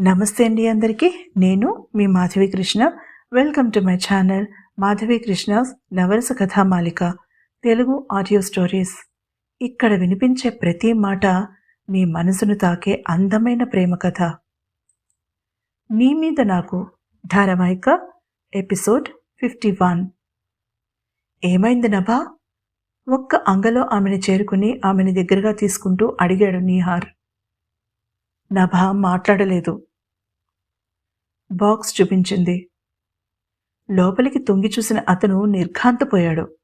నమస్తే అండి అందరికీ. నేను మీ Madhavi Krishna. Welcome to my channel Madhavi Krishna's Navarasa Kathamalika Telugu audio stories. ఇక్కడ వినిపించే ప్రతి మాట మీ మనసును తాకే అందమైన ప్రేమ కథ. నీ మీద నాకు ధారావాహిక ఎపిసోడ్ ఫిఫ్టీ వన్. ఏమైంది నభా? ఒక్క అంగలో ఆమెను చేరుకుని ఆమెను దగ్గరగా తీసుకుంటూ అడిగాడు నీహార్. నభ మాట్లాడలేదు. బాక్స్ చూపించింది. లోపలికి తొంగి చూసిన అతను నిర్ఘాంతపోయాడు.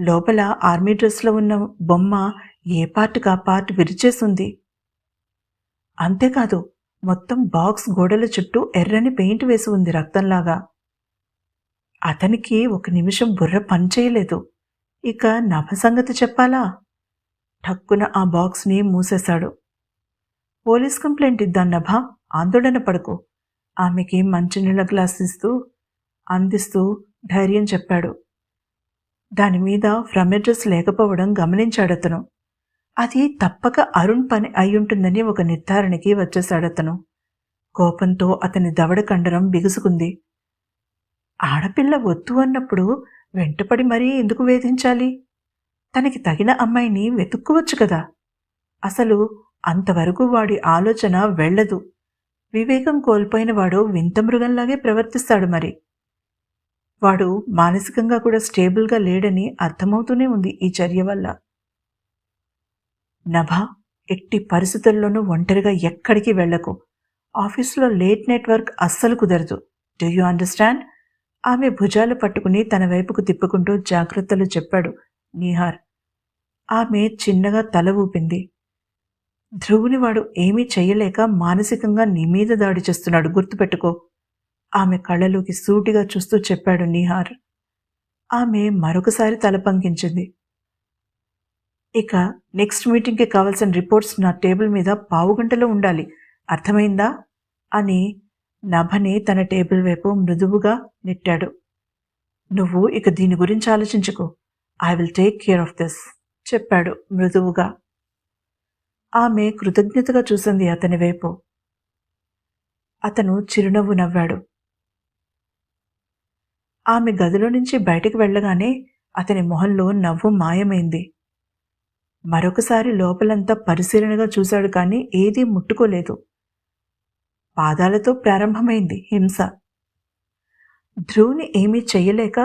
లోపల ఆర్మీ డ్రెస్లో ఉన్న బొమ్మ ఏ పార్ట్కా పార్ట్ విరిచేసింది అంతేకాదు మొత్తం బాక్స్ గోడల చుట్టూ ఎర్రని పెయింట్ వేసి ఉంది రక్తంలాగా. అతనికి ఒక నిమిషం బుర్ర పనిచేయలేదు. ఇక నభ సంగతి చెప్పాలా? ఠక్కున ఆ బాక్స్ని మూసేశాడు. పోలీస్ కంప్లైంట్ ఇద్దాం నభ. ఆందోళన పడకు. ఆమెకి మంచినీళ్ళ గ్లాస్ ఇస్తూ అందిస్తూ ధైర్యం చెప్పాడు. దాని మీద ఫ్రమ్ అడ్రస్ లేకపోవడం గమనించాడతను అది తప్పక అరుణ్ పని అయ్యుంటుందని ఒక నిర్ధారణకి వచ్చేశాడతను కోపంతో అతని దవడ కండరం బిగుసుకుంది. ఆడపిల్ల వద్దు అన్నప్పుడు వెంటపడి మరీ ఎందుకు వేధించాలి? తనకి తగిన అమ్మాయిని వెతుక్కోవచ్చు కదా? అసలు అంతవరకు వాడి ఆలోచన వెళ్ళదు. వివేకం కోల్పోయిన వాడు వింత మృగంలాగే ప్రవర్తిస్తాడు మరి. వాడు మానసికంగా కూడా స్టేబుల్గా లేడని అర్థమవుతూనే ఉంది ఈ చర్య వల్ల. నభ ఎట్టి పరిస్థితుల్లోనూ ఒంటరిగా ఎక్కడికి వెళ్ళకు ఆఫీసులో లేట్ నెట్వర్క్ అస్సలు కుదరదు. డూ యూ అండర్స్టాండ్ ఆమె భుజాలు పట్టుకుని తన వైపుకు తిప్పుకుంటూ జాగ్రత్తలు చెప్పాడు నీహార్. ఆమె చిన్నగా తల ఊపింది. ధ్రువుని వాడు ఏమీ చేయలేక మానసికంగా నీ మీద దాడి చేస్తున్నాడు. గుర్తుపెట్టుకో. ఆమె కళ్ళలోకి సూటిగా చూస్తూ చెప్పాడు నీహార్. ఆమె మరొకసారి తల పంకించింది. ఇక నెక్స్ట్ మీటింగ్కి కావాల్సిన రిపోర్ట్స్ నా టేబుల్ మీద పావు గంటలో ఉండాలి. అర్థమైందా? అని నభని తన టేబుల్ వైపు మృదువుగా నెట్టాడు. నువ్వు ఇక దీని గురించి ఆలోచించుకో. I will take care of this చెప్పాడు మృదువుగా. ఆమె కృతజ్ఞతగా చూసింది అతని వైపు. అతను చిరునవ్వు నవ్వాడు. ఆమె గదిలో నుంచి బయటికి వెళ్ళగానే అతని మొహంలో నవ్వు మాయమైంది. మరొకసారి లోపలంతా పరిశీలనగా చూశాడు కానీ ఏదీ ముట్టుకోలేదు. పాదాలతో ప్రారంభమైంది హింస. ధ్రువుని ఏమీ చెయ్యలేక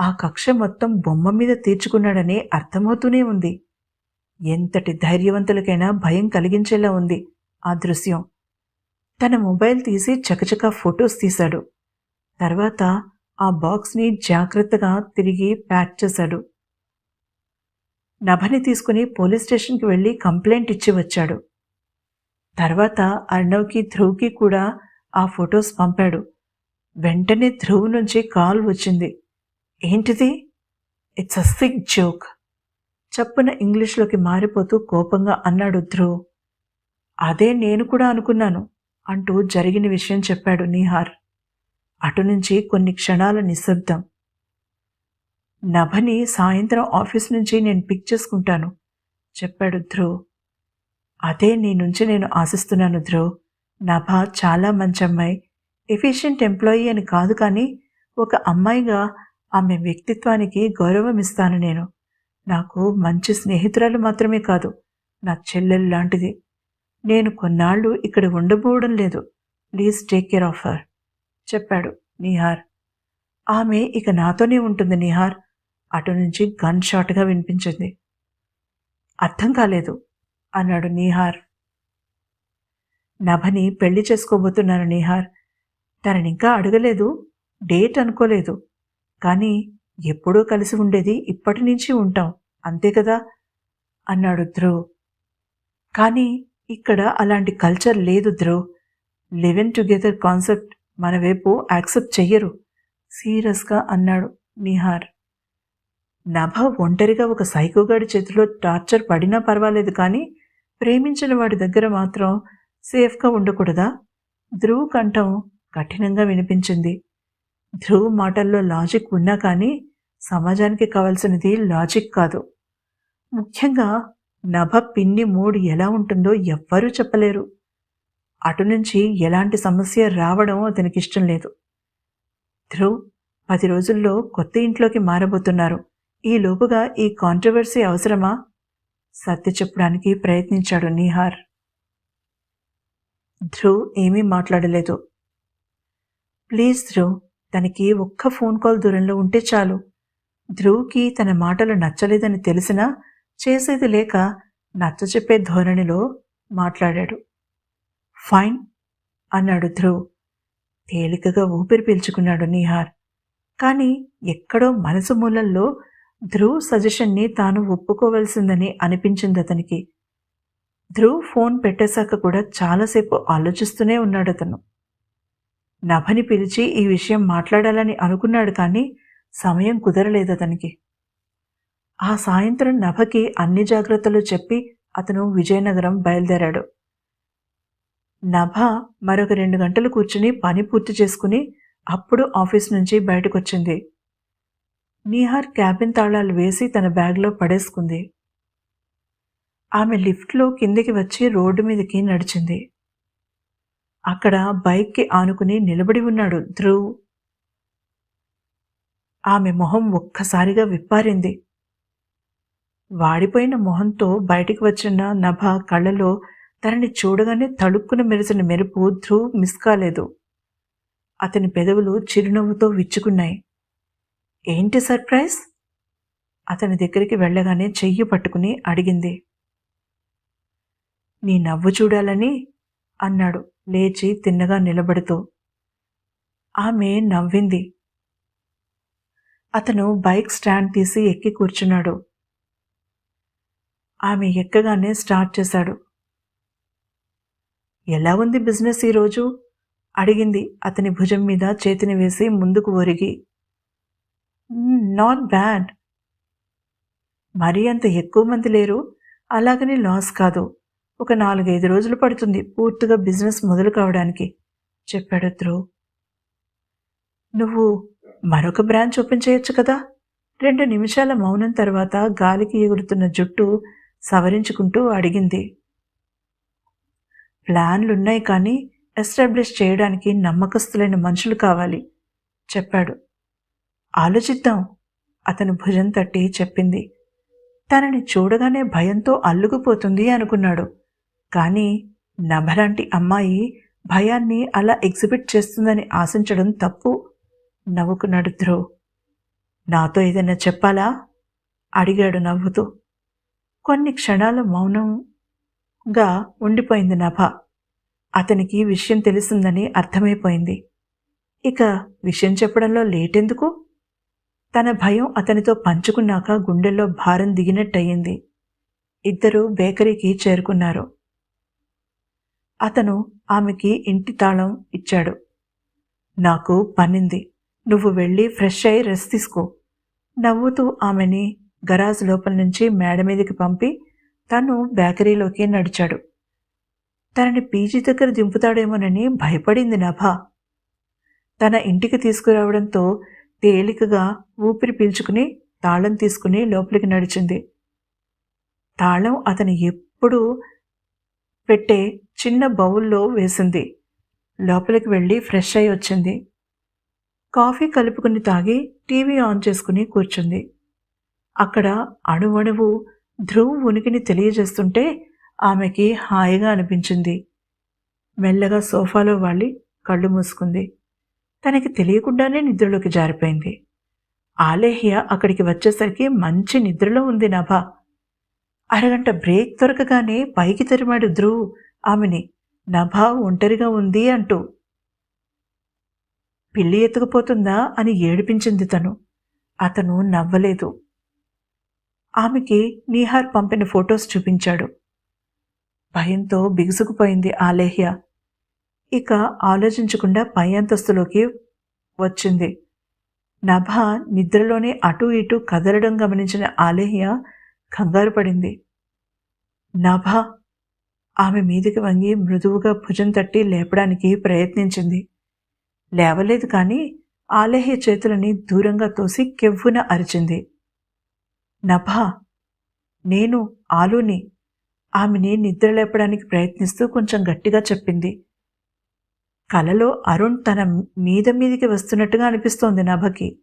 ఆ కక్ష మొత్తం బొమ్మ మీద తీర్చుకున్నాడని అర్థమవుతూనే ఉంది. ఎంతటి ధైర్యవంతులకైనా భయం కలిగించేలా ఉంది ఆ దృశ్యం. తన మొబైల్ తీసి చకచకా ఫొటోస్ తీశాడు. తర్వాత ఆ బాక్స్ని జాగ్రత్తగా తిరిగి ప్యాక్ చేశాడు. నభని తీసుకుని పోలీస్ స్టేషన్కి వెళ్ళి కంప్లైంట్ ఇచ్చి వచ్చాడు. తర్వాత అర్ణవ్కి ధ్రువ్కి కూడా ఆ ఫొటోస్ పంపాడు. వెంటనే ధ్రువ్ నుంచి కాల్ వచ్చింది. ఏంటిది? ఇట్స్ అ సిక్ జోక్ చప్పున ఇంగ్లీష్లోకి మారిపోతూ కోపంగా అన్నాడు ధ్రువ్. అదే నేను కూడా అనుకున్నాను అంటూ జరిగిన విషయం చెప్పాడు నీహార్. అటు నుంచి కొన్ని క్షణాల నిశ్శబ్దం. నభని సాయంత్రం ఆఫీస్ నుంచి నేను పిక్ చేసుకుంటాను చెప్పాడు ధ్రువ్. అదే నీ నుంచి నేను ఆశిస్తున్నాను ధ్రువ్. నభ చాలా మంచి అమ్మాయి ఎఫిషియెంట్ ఎంప్లాయీ అని కాదు కానీ ఒక అమ్మాయిగా ఆమె వ్యక్తిత్వానికి గౌరవం ఇస్తాను నేను. నాకు మంచి స్నేహితురాలు మాత్రమే కాదు నా చెల్లెలు లాంటిది. నేను కొన్నాళ్ళు ఇక్కడ ఉండబోవడం లేదు. Please take care of her చెప్పాడు నిహార్. ఆమె ఇక నాతోనే ఉంటుంది నిహార్ అటు నుంచి గన్ షాట్గా వినిపించింది. అర్థం కాలేదు అన్నాడు నిహార్. నభని పెళ్ళి చేసుకోబోతున్నాను దానిని ఇంకా అడగలేదు డేట్ అనుకోలేదు. కానీ ఎప్పుడూ కలిసి ఉండేది ఇప్పటి నుంచి ఉంటాం. అంతే కదా? అన్నాడు ధ్రువ్. కానీ ఇక్కడ అలాంటి కల్చర్ లేదు ధ్రువ్. లివెన్ టుగెదర్ కాన్సెప్ట్ మన వైపు యాక్సెప్ట్ చెయ్యరు. సీరియస్గా అన్నాడు నిహార్. నభ ఒంటరిగా ఒక సైకోగాడి చేతిలో టార్చర్ పడినా పర్వాలేదు కానీ ప్రేమించిన వాడి దగ్గర మాత్రం సేఫ్గా ఉండకూడదా? ధ్రువ్ కంఠం కఠినంగా వినిపించింది. ధ్రువ్ మాటల్లో లాజిక్ ఉన్నా కానీ సమాజానికి కావాల్సినది లాజిక్ కాదు. ముఖ్యంగా నభ పిన్ని మూడ్ ఎలా ఉంటుందో ఎవ్వరూ చెప్పలేరు. అటు నుంచి ఎలాంటి సమస్య రావడం అతనికి ఇష్టం లేదు. ధ్రువ్ పది రోజుల్లో కొత్త ఇంట్లోకి మారబోతున్నారు. ఈ లోపుగా ఈ కాంట్రవర్సీ అవసరమా? సత్య చెప్పడానికి ప్రయత్నించాడు నీహార్. ధ్రువ్ ఏమీ మాట్లాడలేదు. ప్లీజ్ ధ్రువ్ తనకి ఒక్క ఫోన్ కాల్ దూరంలో ఉంటే చాలు. ధ్రువ్కి తన మాటలు నచ్చలేదని తెలిసినా చేసేది లేక నచ్చ చెప్పే ధోరణిలో మాట్లాడాడు. ఫైన్ అన్నాడు ధ్రువ్. తేలికగా ఊపిరి పీల్చుకున్నాడు నిహార్. కానీ ఎక్కడో మనసు మూలల్లో ధ్రువ్ సజెషన్ని తాను ఒప్పుకోవలసిందని అనిపించింది అతనికి. ధ్రువ్ ఫోన్ పెట్టేశాక కూడా చాలాసేపు ఆలోచిస్తూనే ఉన్నాడు అతను నభని పిలిచి ఈ విషయం మాట్లాడాలని అనుకున్నాడు కానీ సమయం కుదరలేదు అతనికి. ఆ సాయంత్రం నభకి అన్ని జాగ్రత్తలు చెప్పి అతను విజయనగరం బయలుదేరాడు. నభ మరొక రెండు గంటలు కూర్చుని పని పూర్తి చేసుకుని అప్పుడు ఆఫీస్ నుంచి బయటకొచ్చింది. నీహార్ క్యాబిన్ తాళాలు వేసి తన బ్యాగ్లో పడేసుకుంది. ఆమె లిఫ్ట్లో కిందికి వచ్చి రోడ్డు మీదకి నడిచింది. అక్కడ బైక్కి ఆనుకుని నిలబడి ఉన్నాడు ధ్రువ్. ఆమె మొహం ఒక్కసారిగా విప్పారింది. వాడిపోయిన మొహంతో బయటికి వచ్చిన నభ కళ్ళలో తనని చూడగానే తడుక్కున మెరిసిన మెరుపు ధ్రువ్ మిస్ కాలేదు. అతని పెదవులు చిరునవ్వుతో విచ్చుకున్నాయి. ఏంటి సర్ప్రైజ్? అతని దగ్గరికి వెళ్ళగానే చెయ్యి పట్టుకుని అడిగింది. నీ నవ్వు చూడాలని అన్నాడు. లేచి తిన్నగా నిలబడుతూ. ఆమె నవ్వింది. అతను బైక్ స్టాండ్ తీసి ఎక్కి కూర్చున్నాడు. ఆమె ఎక్కగానే స్టార్ట్ చేశాడు. ఎలా ఉంది బిజినెస్ ఈరోజు? అడిగింది అతని భుజం మీద చేతిని వేసి ముందుకు ఒరిగి. Not bad. మరీ అంత ఎక్కువ మంది లేరు? అలాగని లాస్ కాదు. ఒక నాలుగైదు రోజులు పడుతుంది పూర్తిగా బిజినెస్ మొదలు కావడానికి. చెప్పాడు ధ్రువ్. నువ్వు మరొక బ్రాంచ్ ఓపెన్ చేయొచ్చు కదా? రెండు నిమిషాల మౌనం తర్వాత గాలికి ఎగురుతున్న జుట్టు సవరించుకుంటూ అడిగింది. ప్లాన్లున్నాయి కానీ ఎస్టాబ్లిష్ చేయడానికి నమ్మకస్తులైన మనుషులు కావాలి చెప్పాడు. ఆలోచిద్దాం అతను భుజం తట్టి చెప్పింది. తనని చూడగానే భయంతో అల్లుకుపోతుంది అనుకున్నాడు. కానీ నభలాంటి అమ్మాయి భయాన్ని అలా ఎగ్జిబిట్ చేస్తుందని ఆశించడం తప్పు నవ్వుకున్నాడు ధ్రువ్. నాతో ఏదైనా చెప్పాలా? అడిగాడు నవ్వుతూ. కొన్ని క్షణాల మౌనంగా ఉండిపోయింది నభ. అతనికి విషయం తెలిసిందని అర్థమైపోయింది. ఇక విషయం చెప్పడంలో లేటెందుకు? తన భయం అతనితో పంచుకున్నాక గుండెల్లో భారం దిగినట్టయింది. ఇద్దరూ బేకరీకి చేరుకున్నారు. అతను ఆమెకి ఇంటి తాళం ఇచ్చాడు. నాకు పనింది నువ్వు వెళ్ళి ఫ్రెష్ అయి రెస్ట్ తీసుకో. నవ్వుతూ ఆమెని గరాజ్ లోపల నుంచి మేడ మీదకి పంపి తను బేకరీలోకి నడిచాడు. తనని పీజీ దగ్గర దింపుతాడేమోనని భయపడింది నభ. తన ఇంటికి తీసుకురావడంతో తేలికగా ఊపిరి పీల్చుకుని తాళం తీసుకుని లోపలికి నడిచింది. తాళం అతను ఎప్పుడూ పెట్టే చిన్న బౌల్లో వేసింది. లోపలికి వెళ్ళి ఫ్రెష్ అయి వచ్చింది. కాఫీ కలుపుకుని తాగి టీవీ ఆన్ చేసుకుని కూర్చుంది. అక్కడ అణువణువు ధ్రువ్ ఉనికిని తెలియజేస్తుంటే ఆమెకి హాయిగా అనిపించింది. మెల్లగా సోఫాలో వాళ్ళి కళ్ళు మూసుకుంది. తనకి తెలియకుండానే నిద్రలోకి జారిపోయింది. ఆలేహ్య అక్కడికి వచ్చేసరికి మంచి నిద్రలో ఉంది నభ. అరగంట బ్రేక్ దొరకగానే పైకి తెరిమాడు ధ్రువ్. ఆమెని నభ ఒంటరిగా ఉంది అంటూ. పిల్లి ఎత్తుకుపోతుందా అని ఏడిపించింది తను. అతను నవ్వలేదు. ఆమెకి నీహార్ పంపిన ఫొటోస్ చూపించాడు. భయంతో బిగుసుకుపోయింది ఆలేహ్య. ఇక ఆలోచించకుండా పై అంతస్తులోకి వచ్చింది. నభ నిద్రలోనే అటూ ఇటూ కదలడం గమనించిన ఆలేహ్య కంగారు పడింది. నభ ఆమె మీదికి వంగి మృదువుగా భుజం తట్టి లేపడానికి ప్రయత్నించింది. లేవలేదు కానీ ఆలహ్య చేతులని దూరంగా తోసి కెవ్వున అరిచింది. నభ నేను ఆలుని. ఆమెని నిద్ర లేపడానికి ప్రయత్నిస్తూ కొంచెం గట్టిగా చెప్పింది. కలలో అరుణ్ తన మీద మీదికి వస్తున్నట్టుగా అనిపిస్తోంది నభకి.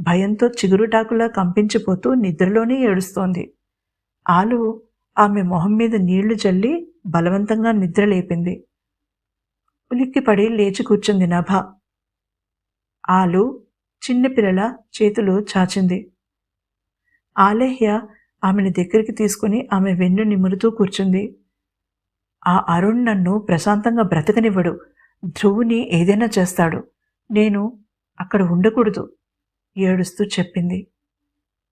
భయంతో చిగురుటాకులా కంపించిపోతూ నిద్రలోనే ఏడుస్తోంది. ఆలు ఆమె మొహం మీద నీళ్ళు జల్లి బలవంతంగా నిద్ర లేపింది. ఉలిక్కిపడి లేచి కూర్చుంది నభ. ఆలు చిన్నపిల్లల చేతులు చాచింది. ఆలేహ్య ఆమెను దగ్గరికి తీసుకుని ఆమె వెన్ను నిమురుతూ కూర్చుంది. ఆ అరుణ్ నన్ను ప్రశాంతంగా బ్రతకనివ్వడు. ధ్రువుని ఏదైనా చేస్తాడు. నేను అక్కడ ఉండకూడదు ఏడుస్తూ చెప్పింది.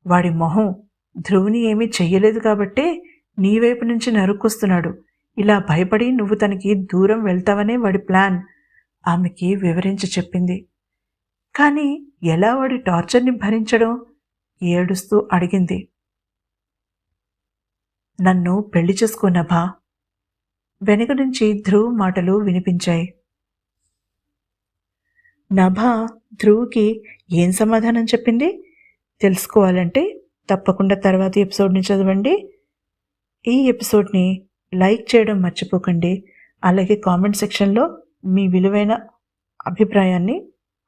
వాడి మొహం ధ్రువుని ఏమీ చెయ్యలేదు కాబట్టే నీ వైపు నుంచి నరుక్కొస్తున్నాడు. ఇలా భయపడి నువ్వు తనకి దూరం వెళ్తావనే వాడి ప్లాన్ ఆమెకి వివరించి చెప్పింది. కానీ ఎలా వాడి టార్చర్ని భరించడం? ఏడుస్తూ అడిగింది. నన్ను పెళ్ళి చేసుకున్నభా వెనుక నుంచి ధ్రువ్ మాటలు వినిపించాయి. నభ ధ్రువ్కి ఏం సమాధానం చెప్పింది? తెలుసుకోవాలంటే తప్పకుండా తర్వాత ఎపిసోడ్ని చదవండి. ఈ ఎపిసోడ్ని లైక్ చేయడం మర్చిపోకండి. అలాగే కామెంట్ సెక్షన్లో మీ విలువైన అభిప్రాయాన్ని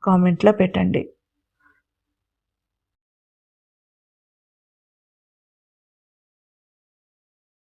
కామెంట్లో పెట్టండి.